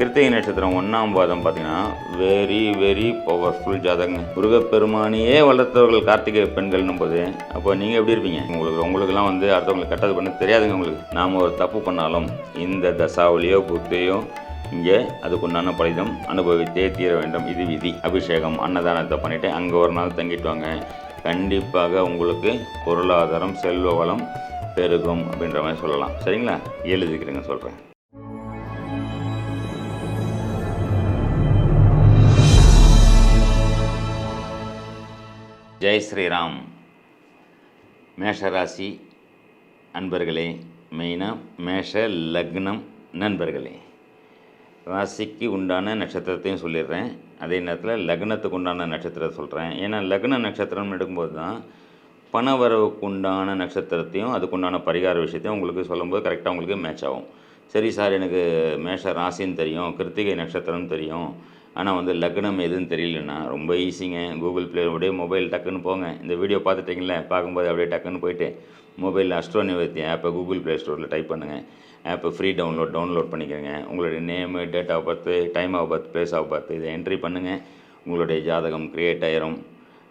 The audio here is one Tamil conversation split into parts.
கிருத்திகை நட்சத்திரம் ஒன்றாம் பாதம் பார்த்தீங்கன்னா வெரி வெரி பவர்ஃபுல் ஜாதகங்க. முருகப்பெருமானியே வளர்த்தவர்கள் கார்த்திகை பெண்கள்னும் போது அப்போ நீங்கள் எப்படி இருப்பீங்க? உங்களுக்கு உங்களுக்குலாம் வந்து அடுத்தவங்களுக்கு கெட்டது பண்ண தெரியாதுங்க உங்களுக்கு. நாம் ஒரு தப்பு பண்ணாலும் இந்த தசாவளியோ புத்தையோ இங்கே அதுக்குண்டான பலிதம் அனுபவித்தே தீர வேண்டும். இது விதி. அபிஷேகம் அன்னதானத்தை பண்ணிவிட்டு அங்கே ஒரு நாள் தங்கிட்டு வாங்க. கண்டிப்பாக உங்களுக்கு பொருளாதாரம் செல்வ வளம் பெருகும் அப்படின்ற மாதிரி சொல்லலாம். சரிங்களா? எழுதிக்கிறேங்க சொல்கிறேன் ஜெய் ஸ்ரீராம். மேஷராசி அன்பர்களே மெயினாக மேஷ லக்னம் நண்பர்களே ராசிக்கு உண்டான நட்சத்திரத்தையும் சொல்லிடுறேன். அதே நேரத்தில் லக்னத்துக்கு உண்டான நட்சத்திரத்தை சொல்கிறேன் ஏன்னா லக்ன நட்சத்திரம்னு எடுக்கும்போது தான் பணவரவுக்கு உண்டான நட்சத்திரத்தையும் அதுக்குண்டான பரிகார விஷயத்தையும் உங்களுக்கு சொல்லும்போது கரெக்டாக உங்களுக்கு மேட்ச் ஆகும். சரி சார் எனக்கு மேஷ ராசின்னு தெரியும் கிருத்திகை நட்சத்திரம் தெரியும். ஆனால் வந்து லக்னம் எதுன்னு தெரியலன்னா ரொம்ப ஈஸிங்க கூகுள் ப்ளே அப்படியே மொபைல் டக்குன்னு போங்க. இந்த வீடியோ பார்த்துட்டிங்களே பார்க்கும்போது அப்படியே டக்குன்னு போயிட்டு மொபைலில் அஸ்ட்ரோ நிவர்த்தி ஆப்பை கூகுள் ப்ளே ஸ்டோரில் டைப் பண்ணுங்கள் ஆப்பை ஃப்ரீ டவுன்லோட் டவுன்லோட் பண்ணிக்கோங்க. உங்களுடைய name date of birth time of birth place of birth இதை என்ட்ரி பண்ணுங்கள் உங்களுடைய ஜாதகம் க்ரியேட் ஆயிரும்.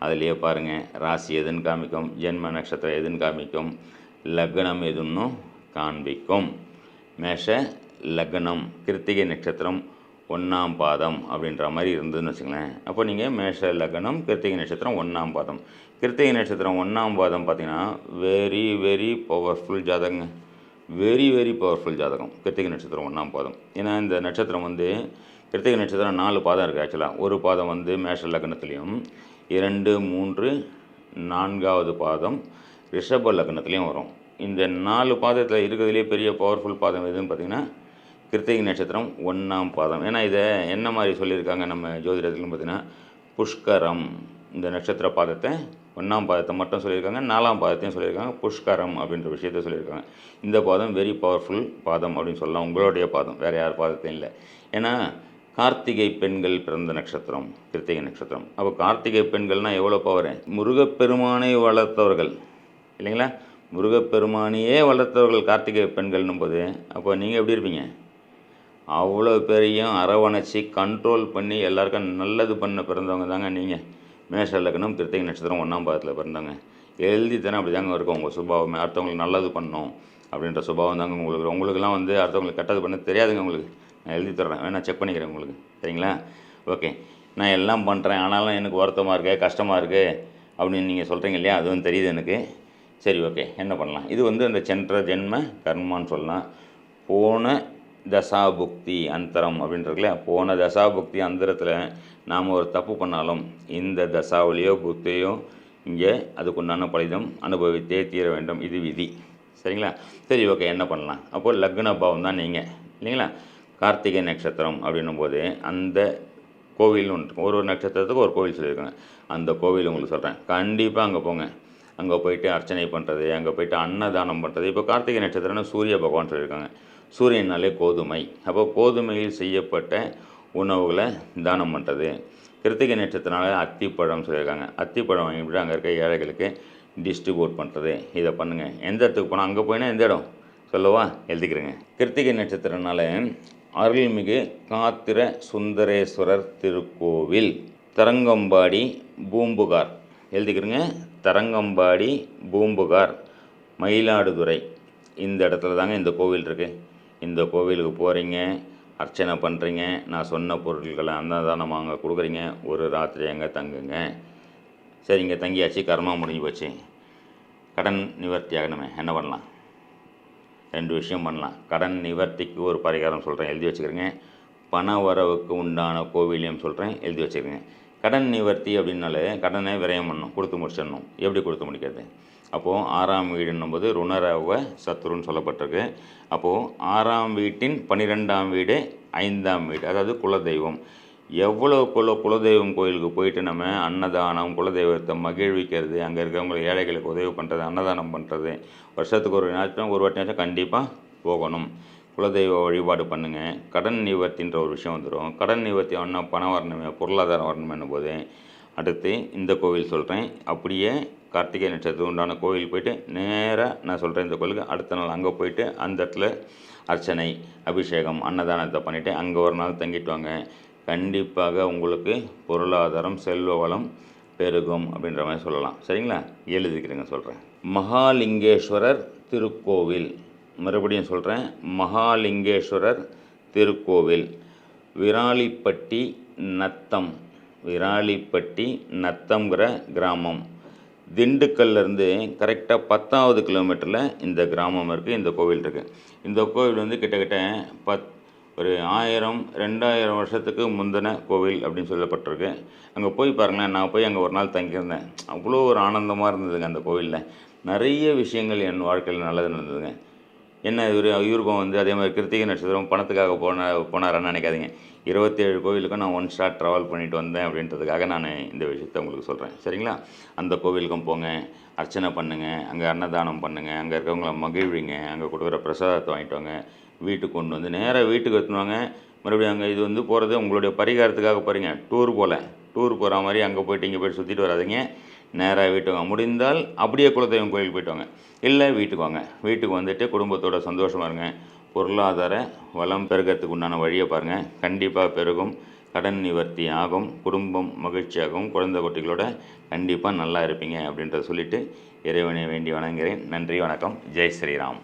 அதுலேயே பாருங்கள் ராசி எதுன்னு காமிக்கும். ஜென்ம நட்சத்திரம் எதுன்னு காமிக்கும். லக்னம் எதுன்னு காண்பிக்கும். மேஷ லக்னம். கிருத்திகை நட்சத்திரம். ஒன்றாம் பாதம் அப்படின்ற மாதிரி இருந்ததுன்னு வச்சுங்களேன் அப்போ நீங்கள் மேஷ லக்னம் கிருத்திகை நட்சத்திரம் ஒன்றாம் பாதம். கிருத்திகை நட்சத்திரம் ஒன்றாம் பாதம் பார்த்தீங்கன்னா வெரி வெரி பவர்ஃபுல் ஜாதகங்க. வெரி வெரி பவர்ஃபுல் ஜாதகம். கிருத்திகை நட்சத்திரம் ஒன்றாம் பாதம். ஏன்னா இந்த நட்சத்திரம் வந்து கிருத்திகை நட்சத்திரம் நாலு பாதம் இருக்குது ஆக்சுவலாக ஒரு பாதம் வந்து மேஷ லக்னத்துலேயும் இரண்டு மூன்று நான்காவது பாதம் ரிஷப லக்னத்துலேயும் வரும். இந்த நாலு பாதத்தில் இருக்கிறதுலே பெரிய பவர்ஃபுல் பாதம் எதுன்னு பார்த்தீங்கன்னா கிருத்திகை நட்சத்திரம் ஒன்றாம் பாதம். ஏன்னா இதை என்ன மாதிரி சொல்லியிருக்காங்க நம்ம ஜோதிடத்துலன்னு பார்த்தீங்கன்னா புஷ்கரம் இந்த நட்சத்திர பாதத்தை ஒன்றாம் பாதத்தை மட்டும் சொல்லியிருக்காங்க நாலாம் பாதத்தையும் சொல்லியிருக்காங்க புஷ்கரம் அப்படின்ற விஷயத்த சொல்லியிருக்காங்க. இந்த பாதம் வெரி பவர்ஃபுல் பாதம் அப்படின்னு சொல்லலாம். உங்களுடைய பாதம் வேறு யார் பாதத்தையும் இல்லை. ஏன்னா கார்த்திகை பெண்கள் பிறந்த நட்சத்திரம் கிருத்திகை நட்சத்திரம். அப்போ கார்த்திகை பெண்கள்னால் எவ்வளோ பவர் முருகப்பெருமானை வளர்த்தவர்கள். இல்லைங்களா? முருகப்பெருமானையே வளர்த்தவர்கள் கார்த்திகை பெண்கள்னும் போது அப்போ நீங்கள் எப்படி இருப்பீங்க? அவ்வளோ பேரையும் அரவணைச்சி கண்ட்ரோல் பண்ணி எல்லாருக்கும் நல்லது பண்ண பிறந்தவங்க தாங்க நீங்கள் மேஷ லக்னம் கிருத்திகை நட்சத்திரம் ஒன்றாம் பாதத்தில் பிறந்தவங்க. எழுதி தானே அப்படி தாங்க இருக்கும். உங்கள் சுபாவமே அடுத்தவங்களுக்கு நல்லது பண்ணணும் அப்படின்ற சுபாவம் தாங்க உங்களுக்கு. உங்களுக்குலாம் வந்து அடுத்தவங்களுக்கு கெட்டது பண்ண தெரியாதுங்க உங்களுக்கு. நான் எழுதி தர்றேன் வேணா செக் பண்ணிக்கிறேன் உங்களுக்கு. சரிங்களா? ஓகே நான் எல்லாம் பண்ணுறேன் ஆனாலும் எனக்கு வருத்தமாக இருக்குது கஷ்டமாக இருக்குது அப்படின்னு நீங்கள் சொல்கிறீங்க இல்லையா? அதுவும் தெரியுது எனக்கு. சரி ஓகே என்ன பண்ணலாம்? இது வந்து அந்த சென்ற ஜென்ம கர்மான்னு சொல்லலாம். போன தசாபுக்தி அந்தரம் அப்படின்றதுல போன தசாபுக்தி அந்தரத்தில் நாம் ஒரு தப்பு பண்ணாலும் இந்த தசாவிலையோ புக்தியோ இங்கே அதுக்குண்டான பலிதம் அனுபவித்தே தீர வேண்டும். இது விதி. சரிங்களா? சரி ஓகே என்ன பண்ணலாம்? அப்போது லக்ன பாவம் தான் நீங்கள் இல்லைங்களா? கார்த்திகை நட்சத்திரம் அப்படின்னும் போது அந்த கோவில் ஒன்று இருக்கும். ஒரு ஒரு நட்சத்திரத்துக்கு ஒரு கோவில் சொல்லியிருக்காங்க. அந்த கோவில் உங்களுக்கு சொல்கிறேன் கண்டிப்பாக அங்கே போங்க. அங்கே போயிட்டு அர்ச்சனை பண்ணுறது அங்கே போயிட்டு அன்னதானம் பண்ணுறது இப்போ கார்த்திகை நட்சத்திரம்னு சூரிய பகவான் சொல்லியிருக்காங்க. சூரியனாலே கோதுமை. அப்போ கோதுமையில் செய்யப்பட்ட உணவுகளை தானம் பண்ணுறது கிருத்திகை நட்சத்திரனால அத்திப்பழம் சொல்லியிருக்காங்க. அத்திப்பழம் வாங்கிட்டு அங்கே இருக்க ஏழைகளுக்கு டிஸ்ட்ரிபியூட் பண்ணுறது இதை பண்ணுங்கள் எந்த இடத்துக்கு போனால் அங்கே போயினா எந்த இடம்? சொல்லவா? எழுதிக்கிறேங்க. கிருத்திகை நட்சத்திரனால அருள்மிகு காத்திர சுந்தரேஸ்வரர் திருக்கோவில் தரங்கம்பாடி பூம்புகார். எழுதிக்கிறேங்க. தரங்கம்பாடி பூம்புகார் மயிலாடுதுறை. இந்த இடத்துல தாங்க இந்த கோவில் இருக்குது இந்த கோவிலுக்கு போகிறீங்க அர்ச்சனை பண்ணுறீங்க நான் சொன்ன பொருட்களை அன்னதானம் வாங்க கொடுக்குறீங்க ஒரு ராத்திரி அங்கே தங்குங்க. சரி இங்கே தங்கியாச்சு கர்மா முடிஞ்சு போச்சு. கடன் நிவர்த்தி ஆகணுமே என்ன பண்ணலாம்? ரெண்டு விஷயம் பண்ணலாம். கடன் நிவர்த்திக்கு ஒரு பரிகாரம் சொல்கிறேன் எழுதி வச்சுக்கிறேங்க. பண வரவுக்கு உண்டான கோவிலையும் சொல்கிறேன் எழுதி வச்சுக்கிறேங்க. கடன் நிவர்த்தி அப்படின்னாலே கடனை விரயம் பண்ணணும் கொடுத்து முடிச்சிடணும். எப்படி கொடுத்து முடிக்கிறது? அப்போது ஆறாம் வீடுன்னும்போது ருணரவ சத்துருன்னு சொல்லப்பட்டிருக்கு. அப்போது ஆறாம் வீட்டின் பன்னிரெண்டாம் வீடு ஐந்தாம் வீடு அதாவது குலதெய்வம். எவ்வளோ குல குலதெய்வம் கோயிலுக்கு போயிட்டு நம்ம அன்னதானம் குலதெய்வத்தை மகிழ்விக்கிறது அங்கே இருக்கிறவங்க ஏழைகளுக்கு உதவி பண்ணுறது அன்னதானம் பண்ணுறது வருஷத்துக்கு ஒரு நாச்சும் ஒரு வாட்டினாச்சும் கண்டிப்பாக போகணும். குலதெய்வ வழிபாடு பண்ணுங்கள் கடன் நிவர்த்தின்ற ஒரு விஷயம் வந்துடும் கடன் நிவர்த்தி ஒன்றா பணம் வரணுமே பொருளாதாரம் வரணுமே போது அடுத்து இந்த கோவில் சொல்கிறேன் அப்படியே கார்த்திகை நட்சத்திரம் உண்டான கோயில் போயிட்டு நேராக நான் சொல்கிறேன் இந்த கோயிலுக்கு அடுத்த நாள் அங்கே போயிட்டு அந்த இடத்துல அர்ச்சனை அபிஷேகம் அன்னதானத்தை பண்ணிவிட்டு அங்கே ஒரு நாள் தங்கிட்டு வாங்க. கண்டிப்பாக உங்களுக்கு பொருளாதாரம் செல்வ வளம் பெருகும் அப்படின்ற மாதிரி சொல்லலாம். சரிங்களா? எழுதிக்கிறேங்க சொல்கிறேன் மகாலிங்கேஸ்வரர் திருக்கோவில். மறுபடியும் சொல்கிறேன் மகாலிங்கேஸ்வரர் திருக்கோவில். விராலிப்பட்டி நத்தம். விராலிப்பட்டி நத்தம்ங்கிற கிராமம். திண்டுக்கல்லேருந்து கரெக்டாக பத்தாவது கிலோமீட்டரில் இந்த கிராமம் இருக்குது இந்த கோவில் இருக்குது இந்த கோவில் வந்து கிட்டத்தட்ட பத் ஒரு ஆயிரம் ரெண்டாயிரம் வருஷத்துக்கு முந்தின கோவில் அப்படின்னு சொல்லப்பட்டிருக்கு. அங்கே போய் பாருங்களேன் நான் போய் அங்கே ஒரு நாள் தங்கியிருந்தேன். அவ்வளோ ஒரு ஆனந்தமாக இருந்ததுங்க அந்த கோவிலில். நிறைய விஷயங்கள் என் வாழ்க்கையில் நல்லது நடந்ததுங்க. என்ன இவர் இவருக்கும் வந்து அதே மாதிரி கிருத்திகை நட்சத்திரம் பணத்துக்காக போன போனாரான்னு நினைக்காதீங்க. இருபத்தேழு கோவிலுக்கும் நான் ஒன் ஷாட் ட்ராவல் பண்ணிட்டு வந்தேன் அப்படின்றதுக்காக நான் இந்த விஷயத்தை உங்களுக்கு சொல்கிறேன் சரிங்களா? அந்த கோவிலுக்கும் போங்க அர்ச்சனை பண்ணுங்கள் அங்கே அன்னதானம் பண்ணுங்கள் அங்கே இருக்கிறவங்கள மகிழ்விங்க அங்கே கொடுக்குற பிரசாதத்தை வாங்கிட்டு வாங்க. வீட்டுக்கு கொண்டு வந்து நேராக வீட்டுக்கு எடுத்துன்னு மறுபடியும் அங்கே இது வந்து போகிறது உங்களுடைய பரிகாரத்துக்காக போகிறீங்க டூர் போகல டூர் போகிற மாதிரி அங்கே போயிட்டு இங்கே போய்ட்டு சுற்றிட்டு வராதிங்க. நேராக வீட்டுக்கு வாங்க. முடிந்தால் அப்படியே குலதெய்வம் கோயிலுக்கு போயிட்டு வாங்க. இல்லை வீட்டுக்கு வாங்க. வீட்டுக்கு வந்துட்டு குடும்பத்தோட சந்தோஷமாக இருங்க. பொருளாதார வளம் பெருகிறதுக்கு உண்டான வழியை பாருங்கள் கண்டிப்பாக பெருகும். கடன் நிவர்த்தி ஆகும். குடும்பம் மகிழ்ச்சியாகவும் குழந்தை குட்டிகளோட கண்டிப்பாக நல்லா இருப்பீங்க அப்படின்றத சொல்லிவிட்டு இறைவனை வேண்டி வணங்குகிறேன். நன்றி வணக்கம். ஜெய் ஸ்ரீராம்.